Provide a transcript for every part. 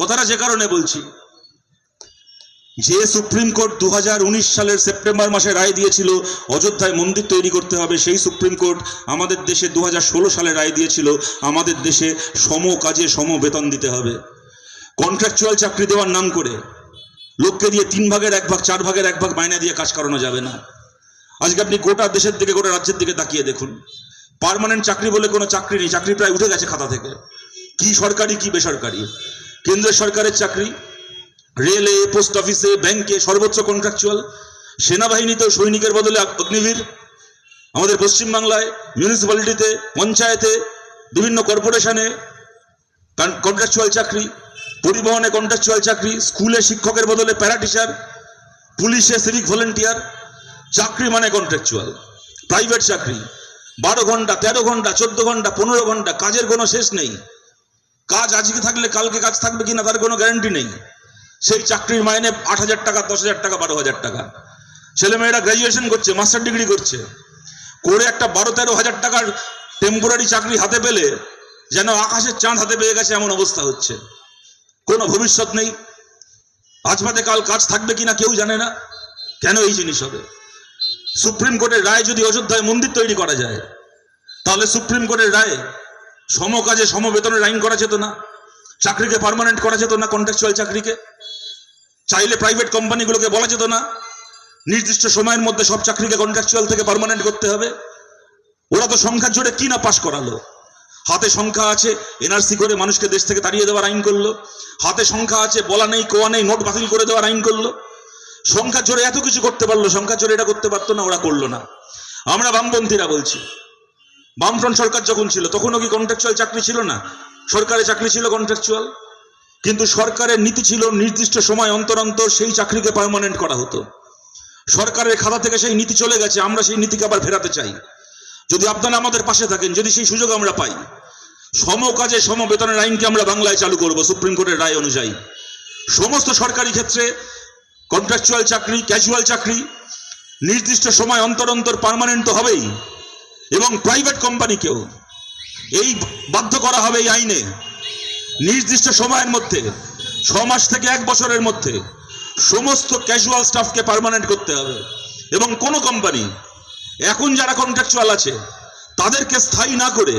কথাটা যে কারণে বলছি, যে সুপ্রিম কোর্ট দু হাজার উনিশ সালের সেপ্টেম্বর মাসে রায় দিয়েছিল, অযোধ্যায় মন্দির তৈরি করতে হবে, সেই সুপ্রিম কোর্ট আমাদের দেশে দুহাজার ষোলো সালে রায় দিয়েছিল, আমাদের দেশে সম কাজে সম বেতন দিতে হবে। কন্ট্রাকচুয়াল চাকরি দেওয়ার নাম করে, লোককে দিয়ে তিন ভাগের এক ভাগ, চার ভাগের এক ভাগ মাইনে দিয়ে কাজ করানো যাবে না। আজকে আপনি গোটা দেশের দিকে, গোটা রাজ্যের দিকে তাকিয়ে দেখুন। পার্মানেন্ট চাকরি বলে কোনো চাকরি নেই, চাকরি প্রায় উঠে গেছে খাতা থেকে। কি সরকারি, কি বেসরকারি। কেন্দ্রের সরকারের চাকরি, রেলে, পোস্ট অফিসে, ব্যাংকে, সর্বোচ্চ কন্ট্রাকচুয়াল সেনাবাহিনীতেও সৈনিকের বদলে অগ্নিবীর, আমাদের পশ্চিমবাংলায় মিউনিসিপ্যালিটিতে পঞ্চায়েতে, বিভিন্ন কর্পোরেশনে কন্ট্রাকচুয়াল চাকরি, পরিবহনে কন্ট্রাকচুয়াল চাকরি, স্কুলে শিক্ষকের বদলে প্যারা টিচার পুলিশে সিভিক ভলেন্টিয়ার চাকরি মানে কন্ট্রাকচুয়াল প্রাইভেট চাকরি, বারো ঘণ্টা, তেরো ঘণ্টা, চোদ্দ ঘণ্টা, পনেরো ঘণ্টা, কাজের কোনো শেষ নেই। কাজ আজকে থাকলে কালকে কাজ থাকবে কিনা তার কোনো গ্যারান্টি নেই। সেই চাকরির মাইনে আট হাজার টাকা, দশ হাজার টাকা, বারো হাজার টাকা। ছেলেমেয়েরা গ্র্যাজুয়েশন করছে মাস্টার ডিগ্রি করছে। করে একটা বারো তেরো হাজার টাকার টেম্পোরারি চাকরি হাতে পেলে যেন আকাশের চাঁদ হাতে পেয়ে গেছে এমন অবস্থা হচ্ছে। কোনো ভবিষ্যৎ নেই। আজ বাদে কাল কাজ থাকবে কিনা কেউ জানে না। কেন এই জিনিস হবে? সুপ্রিম কোর্টের রায় যদি অযোধ্যায় মন্দির তৈরি করা যায়, তাহলে সুপ্রিম কোর্টের রায়ে সম কাজে সম বেতনের আইন করা যেত না, চাকরিকে পার্মানেন্ট করা যেত না কন্ট্রাকচুয়াল চাকরিকে। চাইলে প্রাইভেট কোম্পানিগুলোকে বলা যেত না, নির্দিষ্ট সময়ের মধ্যে সব চাকরিকে কন্ট্রাকচুয়াল থেকে পার্মানেন্ট করতে হবে। ওরা তো সংখ্যার জোরে কি না পাশ করালো? হাতে সংখ্যা আছে এনআরসি করে মানুষকে দেশ থেকে তাড়িয়ে দেওয়ার আইন করল। হাতে সংখ্যা আছে, বলা নেই, কোয়া নেই, নোট বাতিল করে দেওয়ার আইন করল। সংখ্যা জোরে এত কিছু করতে পারল সংখ্যা জোরে এটা করতে পারতো না, ওরা করল না। আমরা বামপন্থীরা বলছি বামফ্রন্ট সরকার যখন ছিল, তখনও কি কন্ট্রাকচুয়াল চাকরি ছিল না? সরকারি চাকরি ছিল কন্ট্রাকচুয়াল কিন্তু সরকারের নীতি ছিল নির্দিষ্ট সময় অন্তর অন্তর সেই চাকরিকে পার্মানেন্ট করা হতো। সরকারের খাতা থেকে সেই নীতি চলে গেছে, আমরা সেই নীতিকে আবার ফেরাতে চাই। যদি আপনারা আমাদের পাশে থাকেন, যদি সেই সুযোগ আমরা পাই, সম কাজে সম বেতনের আইনকে আমরা বাংলায় চালু করব, সুপ্রিম কোর্টের রায় অনুযায়ী। সমস্ত সরকারি ক্ষেত্রে কন্ট্রাকচুয়াল চাকরি ক্যাজুয়াল চাকরি, নির্দিষ্ট সময় অন্তর অন্তর পার্মানেন্ট তো হবেই। এবং প্রাইভেট কোম্পানিকেও এই বাধ্য করা হবে এই আইনে নির্দিষ্ট সময়ের মধ্যে, ছ মাস থেকে এক বছরের মধ্যে সমস্ত ক্যাজুয়াল স্টাফকে পার্মানেন্ট করতে হবে এবং কোনো কোম্পানি এখন যারা কন্ট্রাকচুয়াল আছে, তাদেরকে স্থায়ী না করে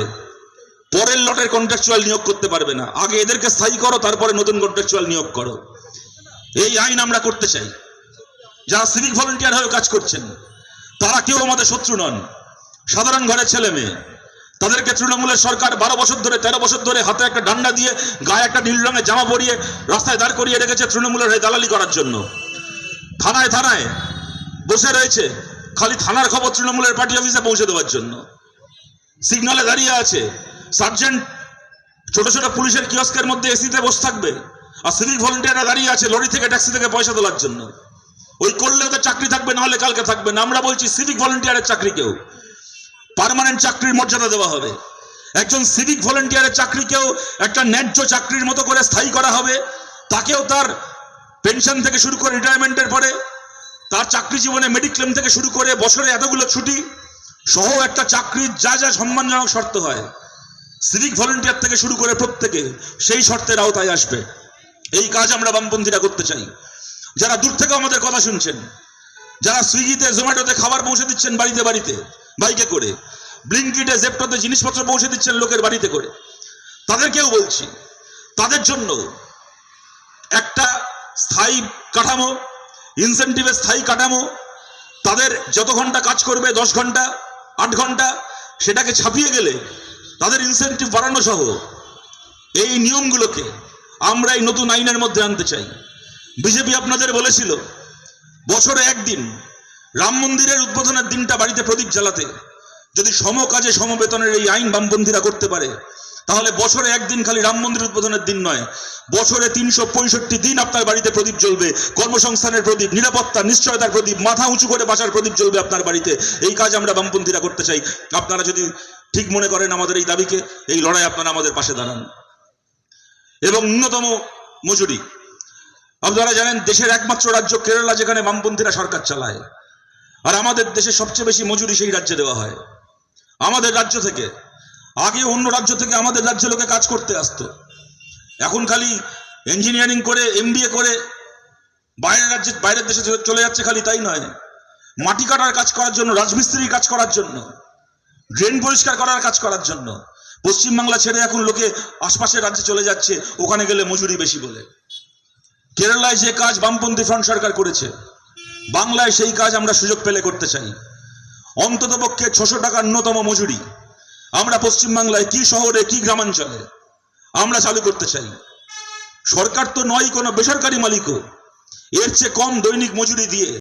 পরের লটের কন্ট্রাকচুয়াল নিয়োগ করতে পারবে না। আগে এদেরকে স্থায়ী করো, তারপরে নতুন কন্ট্রাকচুয়াল নিয়োগ করো। এই আইন আমরা করতে চাই। যারা সিভিক ভলেন্টিয়ার হয়ে কাজ করছেন, তারা কেউ আমাদের শত্রু নন। সাধারণ ঘরের ছেলে মেয়ে। তাদেরকে তৃণমূলের সরকার বারো বছর ধরে, তেরো বছর ধরে হাতে একটা ডান্ডা দিয়ে, গায়ে একটা নীল রঙের জামা পরিয়ে রাস্তায় দাঁড় করিয়ে রেখেছে তৃণমূলের হয়ে দালালি করার জন্য। থানায় থানায় বসে রয়েছে খালি থানার খবর তৃণমূলের পার্টি অফিসে পৌঁছে দেওয়ার জন্য। সিগনালে দাঁড়িয়ে আছে সার্জেন্ট, ছোট ছোট পুলিশের কিয়স্কের মধ্যে এসিতে বসে থাকবে আর সিভিক ভলেন্টিয়াররা দাঁড়িয়ে আছে লরি থেকে ট্যাক্সি থেকে পয়সা তোলার জন্য। ওই করলে ওদের চাকরি থাকবে, না হলে কালকে থাকবে না। আমরা বলছি সিভিক ভলেন্টিয়ারের চাকরিকেও পার্মানেন্ট চাকরির মর্যাদা দেওয়া হবে। একজন সিভিক ভলেন্টিয়ারের চাকরিকেও একটা ন্যায্য চাকরির মতো করে স্থায়ী করা হবে। তাকেও তার পেনশন থেকে শুরু করে রিটায়ারমেন্টের পরে, তার চাকরি জীবনে মেডিক্লেম থেকে শুরু করে বছরে এতগুলো ছুটি সহ একটা চাকরির যা যা সম্মানজনক শর্ত হয় সিভিক ভলেন্টিয়ার থেকে শুরু করে প্রত্যেকে সেই শর্তের আওতায় আসবে। এই কাজ আমরা বামপন্থীরা করতে চাই। যারা দূর থেকে আমাদের কথা শুনছেন, যারা সুইগিতে, জোম্যাটোতে খাবার পৌঁছে দিচ্ছেন বাড়িতে বাড়িতে বাইকে করে। ব্লিঙ্কিটে জেপটোতে জিনিসপত্র পৌঁছে দিচ্ছেন লোকের বাড়িতে করে। তাদেরকেও বলছি, তাদের জন্য একটা স্থায়ী কাঠামো ইনসেন্টিভের স্থায়ী কাঠামো, তাদের যত ঘণ্টা কাজ করবে, দশ ঘণ্টা, আট ঘণ্টা, সেটাকে ছাপিয়ে গেলে তাদের ইনসেন্টিভ বাড়ানো সহ এই নিয়মগুলোকে আমরা এই নতুন আইনের মধ্যে আনতে চাই। বিজেপি আপনাদের বলেছিল, বছরে একদিন রাম মন্দিরের উদ্বোধনের দিনটা বাড়িতে প্রদীপ জ্বালাতে। যদি সম কাজে সমবেতনের এই আইন বামপন্থীরা করতে পারে, তাহলে বছরে একদিন খালি রাম মন্দির উদ্বোধনের দিন নয়, বছরে তিনশো পঁয়ষট্টি দিন আপনার বাড়িতে প্রদীপ জ্বলবে। কর্মসংস্থানের প্রদীপ, নিরাপত্তা, নিশ্চয়তার প্রদীপ, মাথা উঁচু করে বাঁচার প্রদীপ জ্বলবে আপনার বাড়িতে। এই কাজ আমরা বামপন্থীরা করতে চাই। আপনারা যদি ঠিক মনে করেন আমাদের এই দাবিকে, এই লড়াই আপনারা আমাদের পাশে দাঁড়ান। এবং ন্যূনতম মজুরি। আপনারা জানেন, দেশের একমাত্র রাজ্য কেরালা, যেখানে বামপন্থীরা সরকার চালায়। আর আমাদের দেশে সবচেয়ে বেশি মজুরি সেই রাজ্যে দেওয়া হয়। আমাদের রাজ্য থেকে। আগে অন্য রাজ্য থেকে আমাদের রাজ্যে লোকে কাজ করতে আসতো। এখন খালি ইঞ্জিনিয়ারিং করে এমবিএ করে, বাইরের রাজ্যে, বাইরের দেশে চলে যাচ্ছে খালি তাই নয়। মাটি কাটার কাজ করার জন্য রাজমিস্ত্রির কাজ করার জন্য, ড্রেন পরিষ্কার করার কাজ করার জন্য, পশ্চিমবাংলা ছেড়ে এখন লোকে আশপাশের রাজ্যে চলে যাচ্ছে, ওখানে গেলে মজুরি বেশি বলে। কেরালায় যে কাজ বামপন্থী ফ্রন্ট সরকার করেছে বাংলায় সেই কাজ আমরা সুযোগ পেলে করতে চাই। অন্তত পক্ষে ছশো টাকার ন্যূনতম মজুরি। আমরা পশ্চিমবাংলায় কি শহরে, কি গ্রামাঞ্চলে আমরা চালু করতে চাই। সরকার তো নয় কোনো বেসরকারি মালিকও। এর চেয়ে কম দৈনিক মজুরি দিয়ে